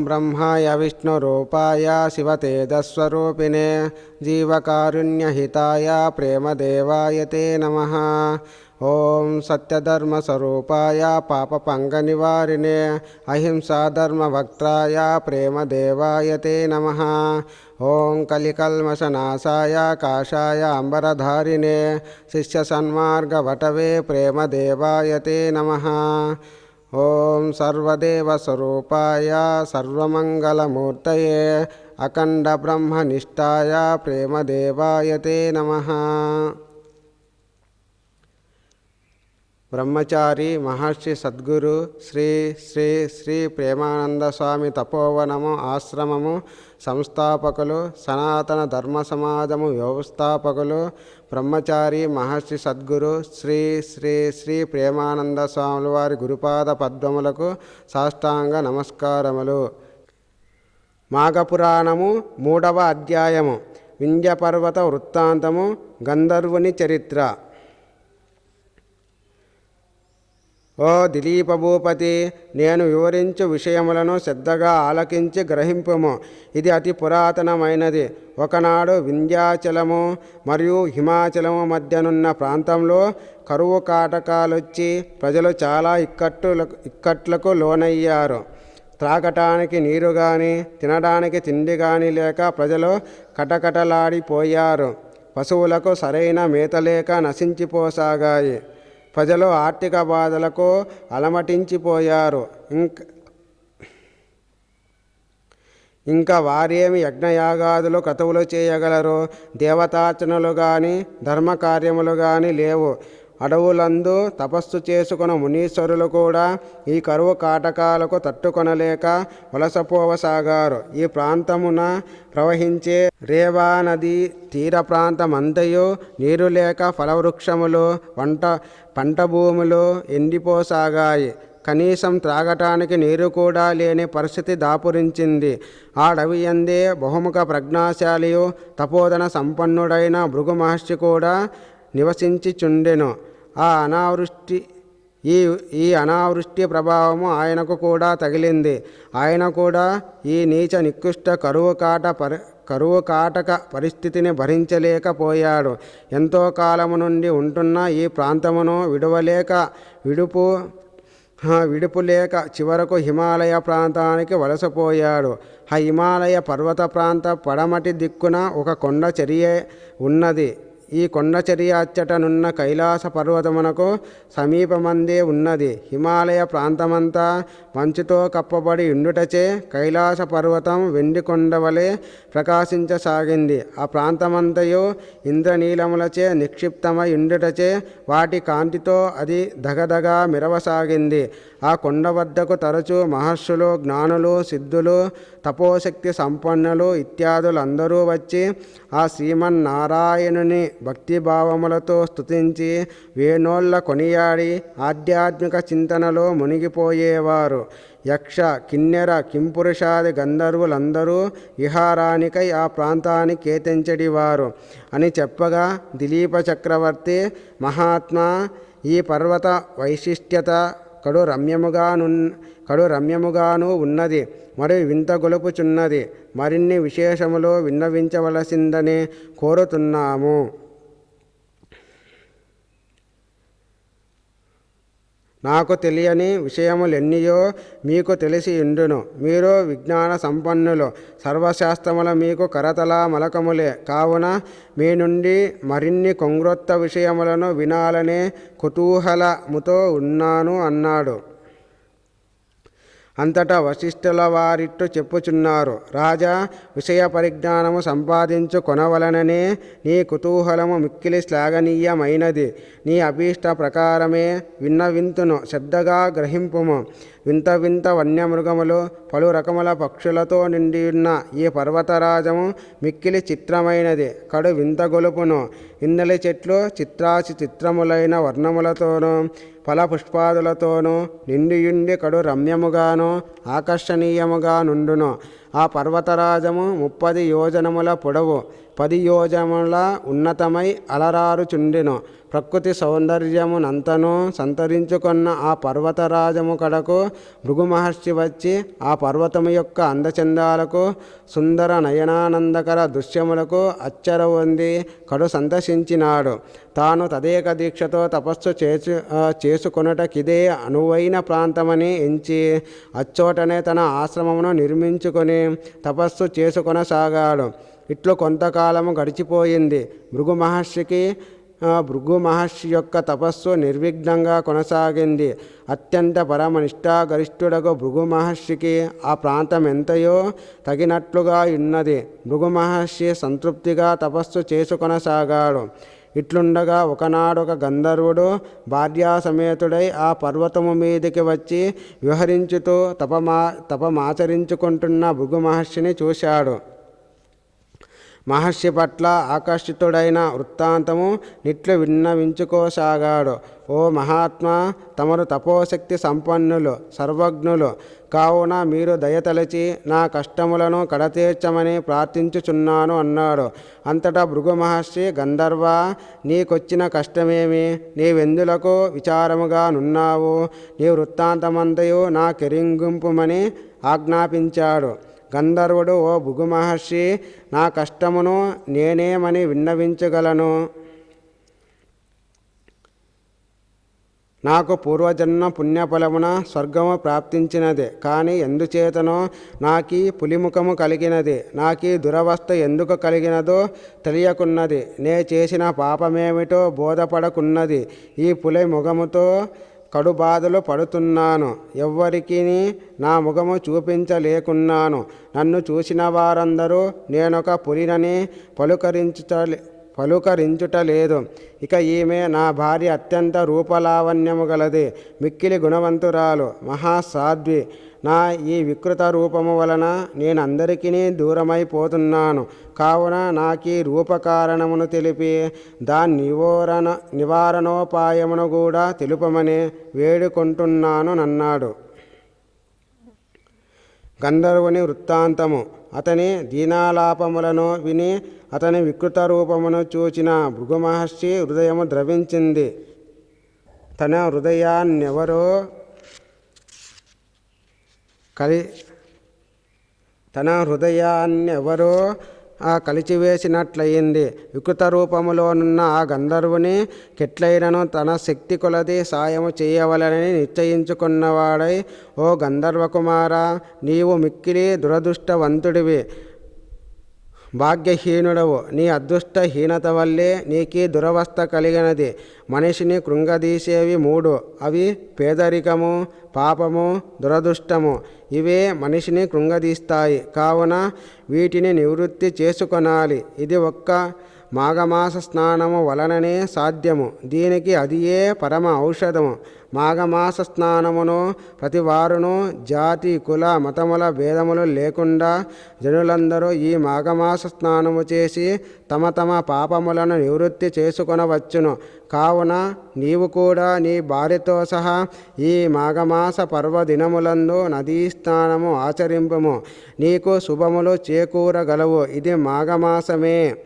ఓం బ్రహ్మాయ విష్ణురూపాయ శివతేజస్వరూపిణే జీవకారుణ్యహితాయ ప్రేమదేవాయ తే నమ ఓం సత్యధర్మస్వరూపాయ పాపపంగనివారిణే అహింసాధర్మభక్తాయ ప్రేమదేవాయ తే నమ ఓం కలికల్మషనాశాయ కాషాయ అంబరధారిణే శిష్యసన్మార్గవటవే ప్రేమదేవాయ తే నమ ఓం సర్వదేవస్వరూపాయ సర్వమంగళమూర్తయే అఖండ బ్రహ్మనిష్టాయ ప్రేమదేవాయ తే నమ. బ్రహ్మచారి మహర్షి సద్గురు శ్రీ శ్రీ శ్రీ ప్రేమానంద స్వామి తపోవనము ఆశ్రమము సంస్థాపకులు సనాతన ధర్మ సమాజము వ్యవస్థాపకులు బ్రహ్మచారి మహర్షి సద్గురు శ్రీ శ్రీ శ్రీ ప్రేమానంద స్వాముల వారి గురుపాద పద్మములకు సాష్టాంగ నమస్కారములు. మాఘపురాణము మూడవ అధ్యాయము. వింధ్యపర్వత వృత్తాంతము గంధర్వుని చరిత్ర. ఓ దిలీపభూపతి నేను వివరించు విషయములను శ్రద్ధగా ఆలకించి గ్రహింపుము. ఇది అతి పురాతనమైనది. ఒకనాడు వింధ్యాచలము మరియు హిమాచలము మధ్యనున్న ప్రాంతంలో కరువు కాటకాలొచ్చి ప్రజలు చాలా ఇక్కట్లు ఇక్కట్లకు లోనయ్యారు. త్రాగటానికి నీరు కానీ తినడానికి తిండి కానీ లేక ప్రజలు కటకటలాడిపోయారు. పశువులకు సరైన మేత లేక నశించిపోసాగాయి. ప్రజలు ఆర్థిక బాధలకు అలమటించిపోయారు. ఇంక ఇంకా వారేమి యజ్ఞయాగాదులు కతువులు చేయగలరు? దేవతార్చనలు కానీ ధర్మకార్యములు కానీ లేవు. అడవులందు తపస్సు చేసుకున్న మునీశ్వరులు కూడా ఈ కరువు కాటకాలకు తట్టుకొనలేక వలసపోవసాగారు. ఈ ప్రాంతమున ప్రవహించే రేవా నది తీర ప్రాంతమంతయు నీరు లేక ఫలవృక్షములు వంట పంట భూములు ఎండిపోసాగాయి. కనీసం త్రాగటానికి నీరు కూడా లేని పరిస్థితి దాపురించింది. ఆ అడవి బహుముఖ ప్రజ్ఞాశాలియు తపోధన సంపన్నుడైన భృగు మహర్షి కూడా నివసించి చుండెను ఆ అనావృష్టి ఈ ఈ అనావృష్టి ప్రభావము ఆయనకు కూడా తగిలింది. ఆయన కూడా ఈ నీచ నికృష్ట కరువు కాట పరి కరువు కాటక పరిస్థితిని భరించలేకపోయాడు. ఎంతో కాలము నుండి ఉంటున్న ఈ ప్రాంతమును విడవలేక విడుపు విడుపు లేక చివరకు హిమాలయ ప్రాంతానికి వలసపోయాడు. ఆ హిమాలయ పర్వత ప్రాంత పడమటి దిక్కున ఒక కొండ చర్య ఉన్నది. ఈ కొండచరియ అచ్చటనున్న కైలాస పర్వతమునకు సమీపమందే ఉన్నది. హిమాలయ ప్రాంతమంతా మంచుతో కప్పబడి ఉండుటచే కైలాస పర్వతం వెండి కొండవలే ప్రకాశించసాగింది. ఆ ప్రాంతమంతయు ఇంద్రనీలములచే నిక్షిప్తమై ఉండుటచే వాటి కాంతితో అది దగదగా మెరవసాగింది. ఆ కొండ వద్దకు తరచూ మహర్షులు జ్ఞానులు సిద్ధులు తపోశక్తి సంపన్నులు ఇత్యాదులందరూ వచ్చి ఆ శ్రీమన్నారాయణుని భక్తిభావములతో స్తుతించి వేణోళ్ళ కొనియాడి ఆధ్యాత్మిక చింతనలో మునిగిపోయేవారు. యక్ష కిన్నెర కింపురుషాది గంధర్వులందరూ విహారానికై ఆ ప్రాంతాన్ని కేతించడివారు అని చెప్పగా దిలీప చక్రవర్తి మహాత్మా ఈ పర్వత వైశిష్ట్యత కడు రమ్యముగాను కడు రమ్యముగాను ఉన్నది మరియు వింత గొలుపుచున్నది మరిన్ని విశేషములు విన్నవించవలసిందని కోరుతున్నాము. నాకు తెలియని విషయములెన్నియో మీకు తెలిసి ఇండును. మీరు విజ్ఞాన సంపన్నులు. సర్వశాస్త్రముల మీకు కరతల మలకములే. కావున మీ నుండి మరిన్ని కొంగ్రొత్త విషయములను వినాలనే కుతూహలముతో ఉన్నాను అన్నాడు. అంతటా వశిష్ఠుల వారిట్టు చెప్పుచున్నారు. రాజా విషయ పరిజ్ఞానము సంపాదించు కొనవలననే నీ కుతూహలము మిక్కిలి శ్లాఘనీయమైనది. నీ అభీష్ట ప్రకారమే విన్నవింతును. శ్రద్ధగా గ్రహింపుము. వింత వింత వన్యమృగములు పలు రకముల పక్షులతో నిండి ఉన్న ఈ పర్వతరాజము మిక్కిలి చిత్రమైనది. కడు వింత గొలుపును. ఇందలి చెట్లు చిత్రాచి చిత్రములైన వర్ణములతోనూ ఫల పుష్పాదులతోనూ నిండియుండి కడు రమ్యముగాను ఆకర్షణీయముగా నుండును. ఆ పర్వతరాజము ముప్పది యోజనముల పొడవు. పది యోజముల ఉన్నతమై అలరారుచుండెను. ప్రకృతి సౌందర్యమునంతను సంతరించుకున్న ఆ పర్వతరాజము కడకు భృగు మహర్షి వచ్చి ఆ పర్వతము యొక్క అందచందాలకు సుందర నయనానందకర దృశ్యములకు అచ్చర ఉంది కడు సంతసించినాడు. తాను తదేక దీక్షతో తపస్సు చేసు ఆ, చేసుకొనుటకిదే అనువైన ప్రాంతమని ఎంచి అచ్చోటనే తన ఆశ్రమమును నిర్మించుకొని తపస్సు చేసుకొనసాగాడు. ఇట్లు కొంతకాలము గడిచిపోయింది. భృగు మహర్షికి భృగు మహర్షి యొక్క తపస్సు నిర్విఘ్నంగా కొనసాగింది. అత్యంత పరమనిష్టాగరిష్ఠుడకు భృగు మహర్షికి ఆ ప్రాంతం ఎంతయో తగినట్లుగా ఉన్నది. భృగు మహర్షి సంతృప్తిగా తపస్సు చేసుకొనసాగాడు ఇట్లుండగా ఒకనాడు ఒక గంధర్వుడు భార్యాసమేతుడై ఆ పర్వతము మీదికి వచ్చి విహరించుతూ తపమా తపమాచరించుకుంటున్న భృగు మహర్షిని చూశాడు. మహర్షి పట్ల ఆకర్షితుడైన వృత్తాంతము నిట్లు విన్నవించుకోసాగాడు. ఓ మహాత్మా తమరు తపోశక్తి సంపన్నులు సర్వజ్ఞులు కావున మీరు దయతలచి నా కష్టములను కడతీర్చమని ప్రార్థించుచున్నాను అన్నాడు. అంతటా భృగు మహర్షి గంధర్వ నీకొచ్చిన కష్టమేమి? నీవెందులకు విచారముగా నున్నావు. నీ వృత్తాంతమంతయు నా కెరింగింపుమని ఆజ్ఞాపించాడు. గంధర్వుడు ఓ భృగు మహర్షి నా కష్టమును నేనేమని విన్నవించగలను? నాకు పూర్వజన్మ పుణ్యఫలమున స్వర్గము ప్రాప్తించినది కానీ ఎందుచేతనో నాకీ పులిముఖము కలిగినది నాకీ దురవస్థ ఎందుకు కలిగినదో తెలియకున్నది. నే చేసిన పాపమేమిటో బోధపడకున్నది. ఈ పులి ముఖముతో కడు బాధలు పడుతున్నాను. ఎవ్వరికి నా ముఖము చూపించలేకున్నాను. నన్ను చూసిన వారందరూ నేనొక పులినని పలుకరించుట పలుకరించుట లేదు. ఇక ఈమె నా భార్య అత్యంత రూపలావణ్యము గలది. మిక్కిలి గుణవంతురాలు మహాసాధ్వి. నా ఈ వికృత రూపము వలన నేనందరికీ దూరమైపోతున్నాను. కావున నాకీ రూపకారణమును తెలిపి దాని నివారణ నివారణోపాయమును కూడా తెలుపమని వేడుకుంటున్నాను అన్నాడు గంధర్వుని వృత్తాంతము. అతని దీనాలాపములను విని అతని వికృత రూపమును చూచిన భృగుమహర్షి హృదయము ద్రవించింది. తన హృదయాన్నెవరో కలి తన హృదయాన్నెవరో ఆ కలిచివేసినట్లయింది. వికృత రూపములోనున్న ఆ గంధర్వుని కెట్లైనను తన శక్తి కొలది సాయము చేయవలనని నిశ్చయించుకున్నవాడై ఓ గంధర్వకుమార నీవు మిక్కిలి దురదృష్టవంతుడివి. భాగ్యహీనుడవు. నీ అదృష్టహీనత వల్లే నీకీ దురవస్థ కలిగినది. మనిషిని కృంగదీసేవి మూడు. అవి పేదరికము పాపము దురదృష్టము. ఇవే మనిషిని కృంగదీస్తాయి. కావున వీటిని నివృత్తి చేసుకొనాలి. ఇది ఒక్క మాఘమాస స్నానము వలననే సాధ్యము. దీనికి అదియే పరమ ఔషధము. మాఘమాస స్నానమును ప్రతివారును జాతి కుల మతముల భేదములు లేకుండా జనులందరూ ఈ మాఘమాస స్నానము చేసి తమ తమ పాపములను నివృత్తి చేసుకొనవచ్చును. కావున నీవు కూడా నీ భార్యతో సహా ఈ మాఘమాస పర్వదినములందు నదీ స్నానము ఆచరింపము. నీకు శుభములు చేకూరగలవు. ఇది మాఘమాసమే.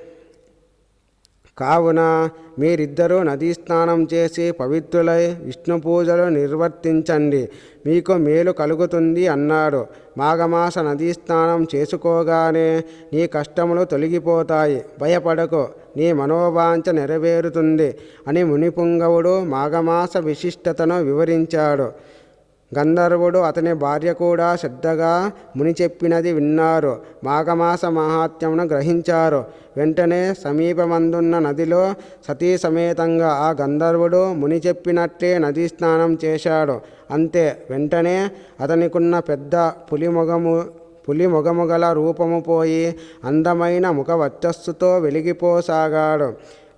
కావున మీరిద్దరూ నదీ స్నానం చేసి పవిత్రులై విష్ణు పూజలు నిర్వర్తించండి. మీకు మేలు కలుగుతుంది అన్నాడు. మాఘమాస నదీ స్నానం చేసుకోగానే నీ కష్టములు తొలగిపోతాయి. భయపడకు. నీ మనోవాంఛ నెరవేరుతుంది అని మునిపుంగవుడు మాఘమాస విశిష్టతను వివరించాడు. గంధర్వుడు అతని భార్య కూడా శ్రద్ధగా ముని చెప్పినది విన్నారు. మాఘమాస మహాత్మ్యమును గ్రహించారు. వెంటనే సమీపమందున్న నదిలో సతీ సమేతంగా ఆ గంధర్వుడు ముని చెప్పినట్లే నదీ స్నానం చేశాడు. అంతే వెంటనే అతనికున్న పెద్ద పులిమొగము పులి మొగముగల రూపము పోయి అందమైన ముఖ వర్చస్సుతో వెలిగిపోసాగాడు.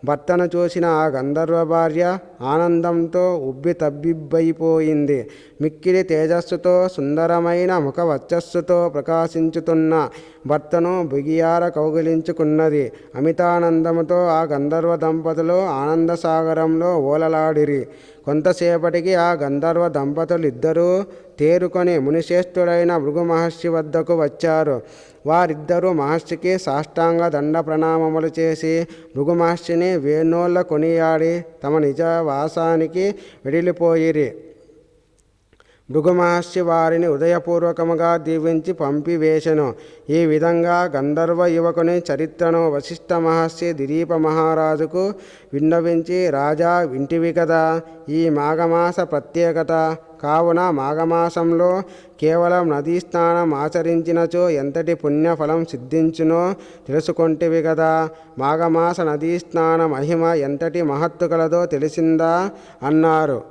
భర్తను చూసిన ఆ గంధర్వ భార్య ఆనందంతో ఉబ్బి తబ్బిబ్బైపోయింది. మిక్కిలి తేజస్సుతో సుందరమైన ముఖవచ్చస్సుతో ప్రకాశించుతున్న భర్తను బిగియార కౌగిలించుకున్నది అమితానందముతో ఆ గంధర్వ దంపతులు ఆనందసాగరంలో ఓలలాడిరి. కొంతసేపటికి ఆ గంధర్వ దంపతులు ఇద్దరూ తేరుకొని మునిశ్రేష్ఠుడైన భృగు మహర్షి వద్దకు వచ్చారు. వారిద్దరూ మహర్షికి సాష్టాంగ దండ ప్రణామములు చేసి భృగు మహర్షిని వేణోళ్ళ కొనియాడి తమ నిజ వాసానికి వెడిలిపోయిరి. మృగమహర్షి వారిని ఉదయపూర్వకముగా దీవించి పంపివేశను. ఈ విధంగా గంధర్వ యువకుని చరిత్రను వశిష్ఠ మహర్షి దిలీప మహారాజుకు విన్నవించి రాజా వింటివి కదా. ఈ మాఘమాస ప్రత్యేకత. కావున మాఘమాసంలో కేవలం నదీ స్నానం ఆచరించినచో ఎంతటి పుణ్యఫలం సిద్ధించునో తెలుసుకొంటివి కదా. మాఘమాస నదీ స్నాన మహిమ ఎంతటి మహత్తు కలదో తెలిసిందా? అన్నారు.